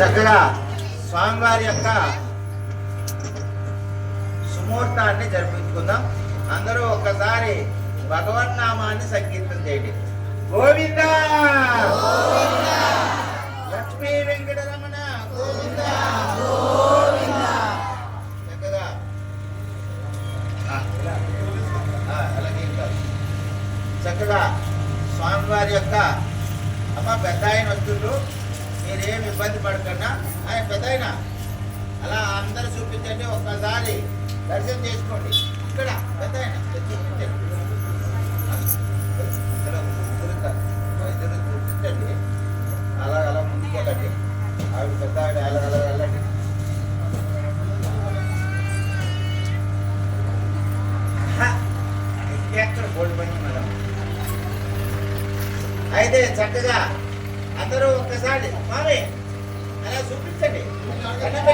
చక్కగా స్వామివారి యొక్క సుముహూర్తాన్ని జరిపించుకుందాం. అందరూ ఒక్కసారి భగవన్ నామాన్ని సంకీర్తన చేయండి. గోవింద! లక్ష్మీ వెంకటరమణ! గోవింద! చక్కగా. అలాగే. చక్కగా స్వామివారి యొక్క అమ్మ పెద్ద ఆయన వస్తుండ్రు. ఇబ్బంది పడకుండా ఆయన పెద్ద అలా అందరు చూపించండి ఒక్కసారి దర్శనం చేసుకోండి ఇక్కడ పెద్ద ఆయన చూపించండి. చూపించండి అలా అలా ముందుకు వెళ్ళండి ఆవిడ పెద్ద ఆవిడ అలా అలా వెళ్ళండి హ! ఎక్కడ బోల్డ్ పని మేడం అయితే చక్కగా అందరూ ఒక్కసారి మామే Yeah.